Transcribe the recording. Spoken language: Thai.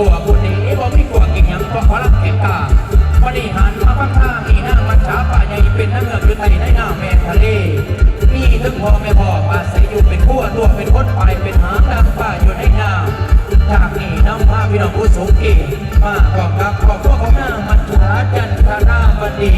ตัวผู้นี้บ่มีกลัวกิ่งยังก็ขอรับแขกกาบริหารมาพักท่ามีหน้ามัช้าป่าใหญ่เป็นนักเงือกหรือไทยในหน้าแม่ทะเลมีถึงพ่อแม่พ่ออาใสอยู่เป็นขั้วตัวเป็นคนไปเป็นหางนางป่าอยู่ในหน้าจากนี้น้ำพาพี่น้องผู้สูงเกียรติมาบอกกับขอบพวกของนางมัจฉาจันทราบดี